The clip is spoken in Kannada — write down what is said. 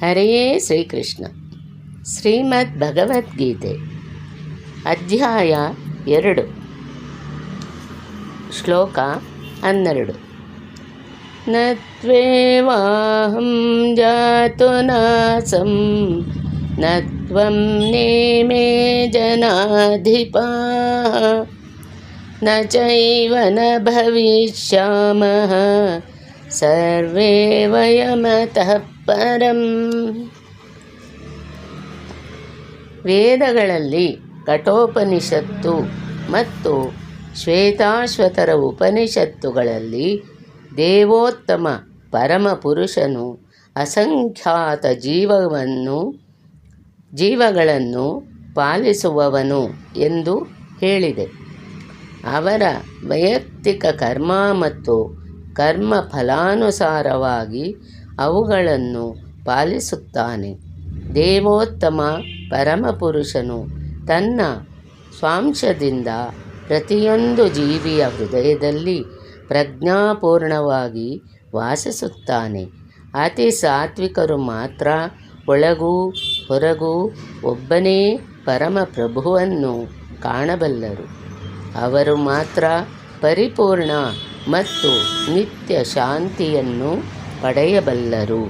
ಹರೆಯೇ ಶ್ರೀಕೃಷ್ಣ. ಶ್ರೀಮದ್ ಭಗವದ್ಗೀತೆ, ಅಧ್ಯಾಯ ಎರಡು, ಶ್ಲೋಕ ಹನ್ನೆರಡು. ನತ್ವೇವಾಹಂ ತ್ವೇವಾಹಂ ಜಾತು ನಾಸಂ ನ ನೇಮೇ ಜನಾಧಿಪಾ, ನ ಚೈವ ನ ಭವಿಷ್ಯಾಮಃ, ಸರ್ವೇ ವಯಮತಃ ಪರಂ. ವೇದಗಳಲ್ಲಿ ಕಠೋಪನಿಷತ್ತು ಮತ್ತು ಶ್ವೇತಾಶ್ವತರ ಉಪನಿಷತ್ತುಗಳಲ್ಲಿ ದೇವೋತ್ತಮ ಪರಮಪುರುಷನು ಅಸಂಖ್ಯಾತ ಜೀವವನ್ನು, ಜೀವಗಳನ್ನು ಪಾಲಿಸುವವನು ಎಂದು ಹೇಳಿದೆ. ಅವರ ವೈಯಕ್ತಿಕ ಕರ್ಮ ಮತ್ತು ಕರ್ಮ ಫಲಾನುಸಾರವಾಗಿ ಅವುಗಳನ್ನು ಪಾಲಿಸುತ್ತಾನೆ. ದೇವೋತ್ತಮ ಪರಮಪುರುಷನು ತನ್ನ ಸ್ವಾಂಶದಿಂದ ಪ್ರತಿಯೊಂದು ಜೀವಿಯ ಹೃದಯದಲ್ಲಿ ಪ್ರಜ್ಞಾಪೂರ್ಣವಾಗಿ ವಾಸಿಸುತ್ತಾನೆ. ಅತಿ ಸಾತ್ವಿಕರು ಮಾತ್ರ ಒಳಗೂ ಹೊರಗೂ ಒಬ್ಬನೇ ಪರಮಪ್ರಭುವನ್ನು ಕಾಣಬಲ್ಲರು. ಅವರು ಮಾತ್ರ ಪರಿಪೂರ್ಣ ಮತ್ತು ನಿತ್ಯ ಶಾಂತಿಯನ್ನು ಪಡೆಯಬಲ್ಲರು.